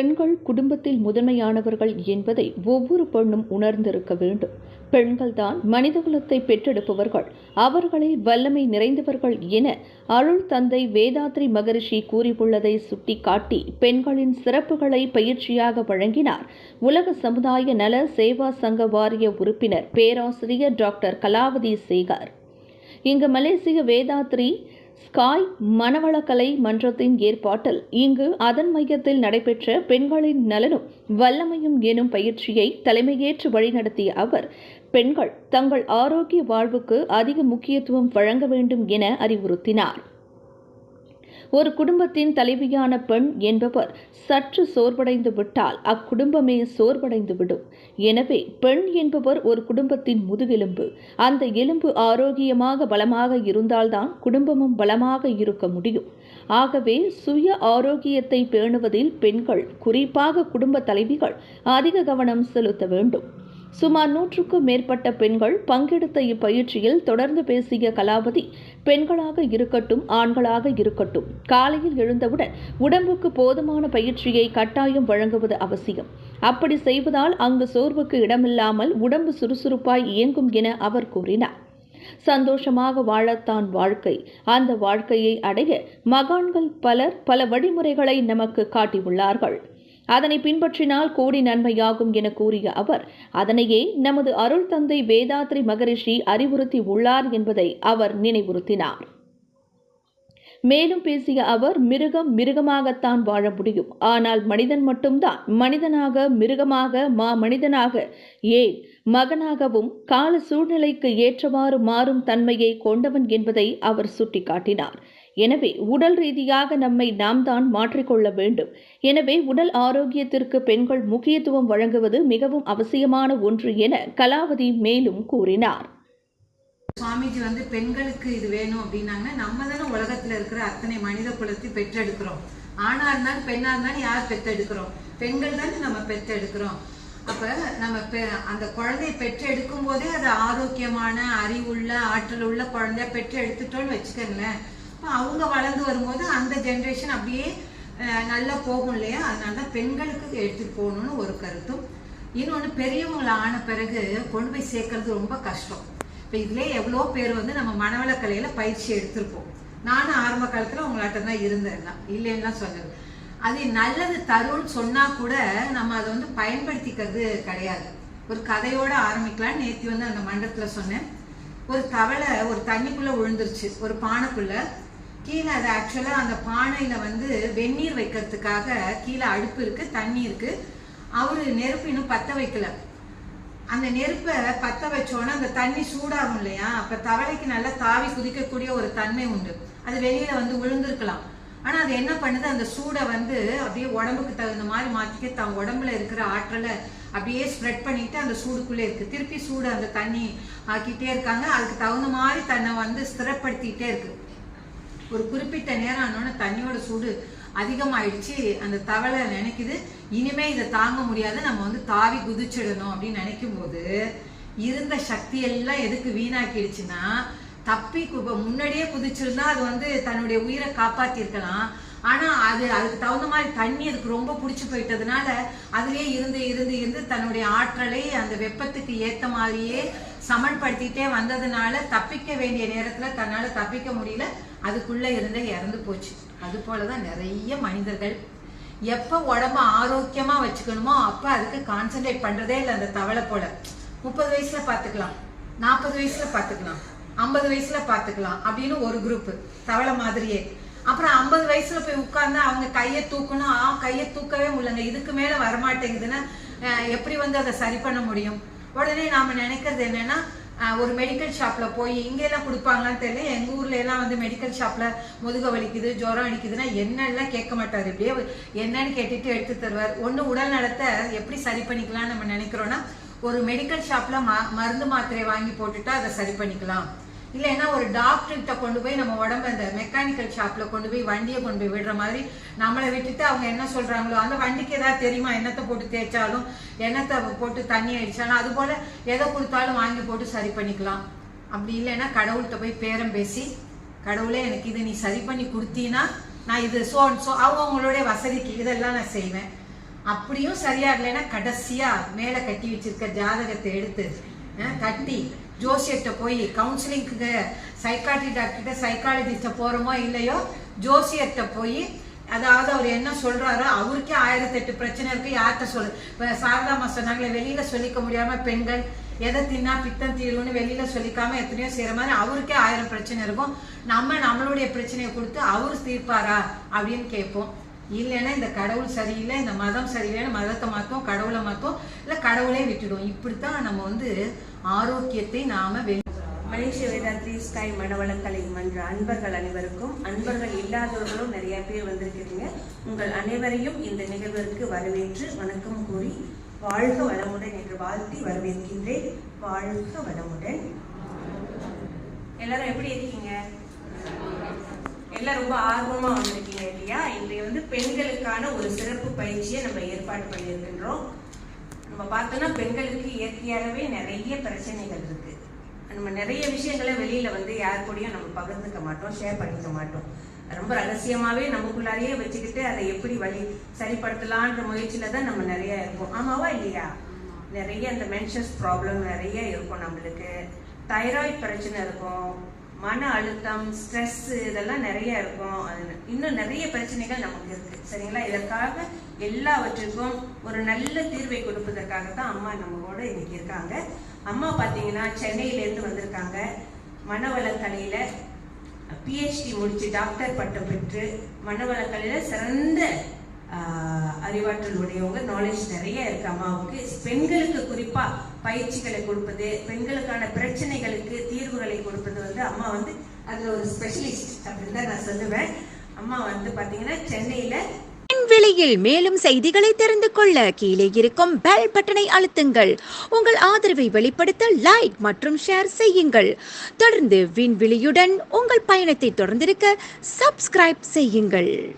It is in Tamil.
பெண்கள் குடும்பத்தில் முதன்மையானவர்கள் என்பதை ஒவ்வொரு பெண்ணும் உணர்ந்திருக்க வேண்டும். பெண்கள்தான் மனிதகுலத்தை பெற்றெடுப்பவர்கள். அவர்களே வல்லமை நிறைந்தவர்கள் என அருள் தந்தை வேதாத்ரி மகரிஷி கூறியுள்ளதை சுட்டிக்காட்டி பெண்களின் சிறப்புகளை பயிற்சியாக வழங்கினார். உலக சமுதாய நல சேவா சங்க வாரிய உறுப்பினர் பேராசிரியர் டாக்டர் கலாவதி சேகர். இங்கு மலேசிய வேதாத்ரி ஸ்காய் மனவளக்கலை மன்றத்தின் ஏற்பாட்டில் இங்கு அதன் மையத்தில் நடைபெற்ற பெண்களின் நலனும் வல்லமையும் எனும் பயிற்சியை தலைமையேற்று வழிநடத்திய அவர் பெண்கள் தங்கள் ஆரோக்கிய வாழ்வுக்கு அதிக முக்கியத்துவம் வழங்க வேண்டும் என அறிவுறுத்தினார். ஒரு குடும்பத்தின் தலைவியான பெண் என்பவர் சற்று சோர்வடைந்து விட்டால் அக்குடும்பமே சோர்வடைந்து விடும். எனவே பெண் என்பவர் ஒரு குடும்பத்தின் முதுகெலும்பு. அந்த எலும்பு ஆரோக்கியமாக பலமாக இருந்தால்தான் குடும்பமும் பலமாக இருக்க முடியும். ஆகவே சுய ஆரோக்கியத்தை பேணுவதில் பெண்கள் குறிப்பாக குடும்ப தலைவிகள் அதிக கவனம் செலுத்த வேண்டும். சுமார் நூற்றுக்கும் மேற்பட்ட பெண்கள் பங்கெடுத்த இப்பயிற்சியில் தொடர்ந்து பேசிய கலாபதி பெண்களாக இருக்கட்டும் ஆண்களாக இருக்கட்டும். காலையில் எழுந்தவுடன் உடம்புக்கு போதுமான பயிற்சியை கட்டாயம் வழங்குவது அவசியம். அப்படி செய்வதால் அங்கு சோர்வுக்கு இடமில்லாமல் உடம்பு சுறுசுறுப்பாய் இயங்கும் என அவர் கூறினார். சந்தோஷமாக வாழத்தான் வாழ்க்கை. அந்த வாழ்க்கையை அடைய மகான்கள் பலர் பல வழிமுறைகளை நமக்கு காட்டியுள்ளார்கள். அதனை பின்பற்றினால் கோடி நன்மையாகும் என கூறிய அவர் அதனையே நமது அருள் தந்தை வேதாத்ரி மகரிஷி அறிவுறுத்தி உள்ளார் என்பதை அவர் நினைவுறுத்தினார். மேலும் பேசிய அவர் மிருகம் மிருகமாகத்தான் வாழ முடியும். ஆனால் மனிதன் மட்டும்தான். மனிதனாக மிருகமாக மா மனிதனாக ஏன்? மகனாகவும் கால சூழ்நிலைக்கு ஏற்றவாறு மாறும் தன்மையை கொண்டவன் என்பதை அவர் சுட்டிக்காட்டினார். எனவே உடல் ரீதியாக நம்மை நாம் தான் மாற்றிக்கொள்ள வேண்டும். எனவே உடல் ஆரோக்கியத்திற்கு பெண்கள் முக்கியத்துவம் வழங்குவது மிகவும் அவசியமான ஒன்று என கலாவதி மேலும் கூறினார். சுவாமிஜி வந்து பெண்களுக்கு இது வேணும் அப்படின்னாங்கன்னா நம்ம தானே உலகத்துல இருக்கிற அத்தனை மனித குலத்தை பெற்றெடுக்கிறோம். ஆணா இருந்தாலும் பெண்ணா இருந்தாலும் யார் பெற்றெடுக்கிறோம்? பெண்கள் தானே நம்ம பெற்றெடுக்கிறோம். அப்ப நம்ம பெ- அந்த குழந்தையை பெற்றெடுக்கும் போதே அது ஆரோக்கியமான அறிவுள்ள ஆற்றல் உள்ள குழந்தைய பெற்று எடுத்துட்டோம்னு வச்சுக்கோங்களேன். அவங்க வளர்ந்து வரும்போது அந்த ஜென்ரேஷன் அப்படியே நல்லா போகும் இல்லையா? அதனால தான் பெண்களுக்கு எடுத்துகிட்டு போகணும்னு ஒரு கருத்தும். இன்னொன்று பெரியவங்களை ஆன பிறகு கொண்டு போய் சேர்க்கறது ரொம்ப கஷ்டம். இப்போ இதிலே எவ்வளோ பேர் வந்து நம்ம மனவளக்கலையில் பயிற்சி எடுத்திருப்போம். நானும் ஆரம்ப காலத்தில் உங்களாட்ட தான் இருந்தேன் தான் இல்லைன்னா சொன்னது அது நல்லது தரும்னு சொன்னால் கூட நம்ம அதை வந்து பயன்படுத்திக்கிறது கிடையாது. ஒரு கதையோடு ஆரம்பிக்கலாம் நேற்று வந்து அந்த மண்டலத்தில் சொன்னேன். ஒரு தவளை ஒரு தண்ணிக்குள்ளே விழுந்துருச்சு. ஒரு பானைக்குள்ளே. கீழே அது ஆக்சுவலாக அந்த பானையில் வந்து வெந்நீர் வைக்கிறதுக்காக கீழே அடுப்பு இருக்குது தண்ணி இருக்குது அவர் நெருப்பு இன்னும் பற்ற வைக்கல. அந்த நெருப்பை பற்ற வச்சோன்னா அந்த தண்ணி சூடாகும் இல்லையா? அப்போ தவளைக்கு நல்லா தாவி குதிக்கக்கூடிய ஒரு தன்மை உண்டு. அது வெளியில் வந்து விழுந்திருக்கலாம். ஆனால் அது என்ன பண்ணுது? அந்த சூடை வந்து அப்படியே உடம்புக்கு தகுந்த மாதிரி மாற்றிக்க தன் உடம்புல இருக்கிற ஆற்றலை அப்படியே ஸ்ப்ரெட் பண்ணிட்டு அந்த சூடுக்குள்ளே இருக்குது திருப்பி சூடு அந்த தண்ணி ஆக்கிட்டே இருக்காங்க. அதுக்கு தகுந்த மாதிரி தன்னை வந்து ஸ்திரப்படுத்திக்கிட்டே இருக்குது ஒரு குறிப்பிட்ட நேரம் ஆனோடனே தண்ணியோட சூடு அதிகமாயிடுச்சு. அந்த தவளை நினைக்குது. இனிமே இதை தாங்க முடியாது. நம்ம வந்து தாவி குதிச்சிடணும் அப்படின்னு நினைக்கும் போது இருந்த சக்தி எல்லாம் எதுக்கு வீணாக்கிடுச்சுன்னா தப்பி கு- முன்னாடியே குதிச்சிருந்தா அது வந்து தன்னுடைய உயிரை காப்பாத்திருக்கலாம். ஆனா அது அதுக்கு தகுந்த மாதிரி தண்ணி அதுக்கு ரொம்ப பிடிச்சி போயிட்டதுனால அதுலயே இருந்து இருந்து இருந்து தன்னுடைய ஆற்றலை அந்த வெப்பத்துக்கு ஏத்த மாதிரியே சமன்படுத்திட்டே வந்ததுனால தப்பிக்க வேண்டிய நேரத்துல தன்னால தப்பிக்க முடியல. அதுக்குள்ளே இருந்தே இறந்து போச்சு. அது போலதான் நிறைய மனிதர்கள். எப்போ உடம்ப ஆரோக்கியமாக வச்சுக்கணுமோ அப்போ அதுக்கு கான்சென்ட்ரேட் பண்ணுறதே இல்லை அந்த தவளை போல. முப்பது வயசில் பார்த்துக்கலாம் நாற்பது வயசில் பார்த்துக்கலாம் ஐம்பது வயசில் பார்த்துக்கலாம் அப்படின்னு ஒரு குரூப்பு தவளை மாதிரியே. அப்புறம் ஐம்பது வயசுல போய் உட்கார்ந்தா அவங்க கையை தூக்கணும். ஆ கையை தூக்கவே முடியலங்க. இதுக்கு மேல வரமாட்டேங்குதுன்னா எப்படி வந்து அதை சரி பண்ண முடியும்? உடனே நாம நினைக்கிறது என்னன்னா ஒரு மெடிக்கல் ஷாப்ல போய் இங்க எல்லாம் கொடுப்பாங்களான்னு தெரியல. எங்க ஊர்ல எல்லாம் வந்து மெடிக்கல் ஷாப்ல முதுக வலிக்குது ஜுரம் அடிக்குதுன்னா என்னெல்லாம் கேட்க மாட்டாரு. இப்படியே என்னன்னு கேட்டுட்டு எடுத்து தருவார். ஒண்ணு உடல் நலத்தை எப்படி சரி பண்ணிக்கலாம்னு நம்ம நினைக்கிறோம்னா ஒரு மெடிக்கல் ஷாப்ல மருந்து மாத்திரை வாங்கி போட்டுட்டா அதை சரி பண்ணிக்கலாம். இல்லைன்னா ஒரு டாக்டர்கிட்ட கொண்டு போய் நம்ம உடம்ப அந்த மெக்கானிக்கல் ஷாப்ல கொண்டு போய் வண்டியை கொண்டு போய் விடுற மாதிரி நம்மளை விட்டுட்டு அவங்க என்ன சொல்றாங்களோ அந்த வண்டிக்கு ஏதாவது தெரியுமா? என்னத்தை போட்டு தேய்ச்சாலும் என்னத்தை போட்டு தண்ணி அடிச்சாலும் அது போல எதை கொடுத்தாலும் வாங்கி போட்டு சரி பண்ணிக்கலாம். அப்படி இல்லைன்னா கடவுள்கிட்ட போய் பேரம் பேசி கடவுளே எனக்கு இது நீ சரி பண்ணி கொடுத்தீன்னா நான் இது சோ சோ அவங்கவுங்களுடைய வசதிக்கு இதெல்லாம் நான் செய்வேன். அப்படியும் சரியா இல்லைன்னா கடைசியா மேலே கட்டி வச்சிருக்க ஜாதகத்தை எடுத்து கட்டி ஜோசியர்கிட்ட போய் கவுன்சிலிங்க்கு சைக்காட்ரி டாக்டர்கிட்ட சைக்காலஜிஸ்ட்டை போகிறோமோ இல்லையோ ஜோசியர்கிட்ட போய் அதாவது அவர் என்ன சொல்றாரோ அவருக்கே ஆயிரத்தி எட்டு பிரச்சனை இருக்கு யார்கிட்ட சொல்லு இப்போ சாரதாமா சொன்னாங்களே வெளியில சொல்லிக்க முடியாம பெண்கள் எதை தின்னா பித்தம் தீரும்னு வெளியில சொல்லிக்காம எத்தனையோ செய்யற மாதிரி அவருக்கே ஆயிரம் பிரச்சனை இருக்கும். நம்ம நம்மளுடைய பிரச்சனையை கொடுத்து அவர் தீர்ப்பாரா அப்படின்னு கேட்போம். இல்லைன்னா இந்த கடவுள் சரியில்லை இந்த மதம் சரியில்லைன்னு மதத்தை மாற்றும் கடவுளை மாற்றும் இல்லை கடவுளே விட்டுடுவோம். இப்படித்தான் நம்ம வந்து ஆரோக்கியத்தை நாம வெளி மலேசிய வேதாத்ரி ஸ்கை மனவளக்கலை மன்ற அன்பர்கள் அனைவருக்கும் அன்பர்கள் இல்லாதவர்களும் நிறைய பேர் வந்திருக்கிறீங்க. உங்கள் அனைவரையும் இந்த நிகழ்விற்கு வரவேற்று வணக்கம் கூறி வாழ்க வளமுடன் என்று வாழ்த்தி வரவேற்கின்றேன். வாழ்க வளமுடன். எல்லாரும் எப்படி இருக்கீங்க? எல்லாம் ரொம்ப ஆர்வமா வந்திருக்கீங்க இல்லையா? இன்றைய வந்து பெண்களுக்கான ஒரு சிறப்பு பயிற்சியை நம்ம ஏற்பாடு பண்ணியிருக்கின்றோம். நம்ம பார்த்தோம்னா பெண்களுக்கு இயற்கையாகவே நிறைய பிரச்சனைகள் இருக்கு. நம்ம நிறைய விஷயங்களை வெளியில வந்து யார் கூடயும் நம்ம பகிர்ந்துக்க மாட்டோம் ஷேர் பண்ணிக்க மாட்டோம். ரொம்ப ரகசியமாவே நமக்குள்ளாரையே வச்சுக்கிட்டு அதை எப்படி வழி சரிப்படுத்தலான்ற முயற்சியில தான் நம்ம நிறைய இருப்போம் ஆமாவா இல்லையா? நிறைய அந்த மென்ஷஸ் ப்ராப்ளம் நிறைய இருக்கும் நம்மளுக்கு. தைராய்டு பிரச்சனை இருக்கும். மன அழுத்தம் ஸ்ட்ரெஸ் இதெல்லாம் நிறைய இருக்கும். இன்னும் நிறைய பிரச்சனைகள் நமக்கு இருக்கு. சரிங்களா? இதற்காக எல்லாவற்றுக்கும் ஒரு நல்ல தீர்வை கொடுப்பதற்காக தான் அம்மா நம்மளோட இன்னைக்கு இருக்காங்க. அம்மா பார்த்தீங்கன்னா சென்னையிலேருந்து வந்திருக்காங்க. மனவளக்கலையில பிஹெச்டி முடிச்சு டாக்டர் பட்டம் பெற்று மனவளக்கலையில சிறந்த அறிவாற்றல் உடையவங்க நாலேஜ் நிறைய இருக்கு அம்மாவுக்கு. பெண்களுக்கு குறிப்பா பயிற்சிகளை கொடுப்பது பெண்களுக்கான பிரச்சனைகளுக்கு தீர்வுகளை கொடுப்பது வந்து அம்மா வந்து அதுல ஒரு ஸ்பெஷலிஸ்ட் அப்படின்னு தான் நான் சொல்லுவேன். அம்மா வந்து பாத்தீங்கன்னா சென்னையில விலையில் மேலும் செய்திகளை தெரிந்து கொள்ள கீழே இருக்கும் பெல் பட்டனை அழுத்துங்கள். உங்கள் ஆதரவை வெளிப்படுத்த லைக் மற்றும் ஷேர் செய்யுங்கள். தொடர்ந்து விண்வெளியுடன் உங்கள் பயணத்தை தொடர்ந்திருக்க சப்ஸ்கிரைப் செய்யுங்கள்.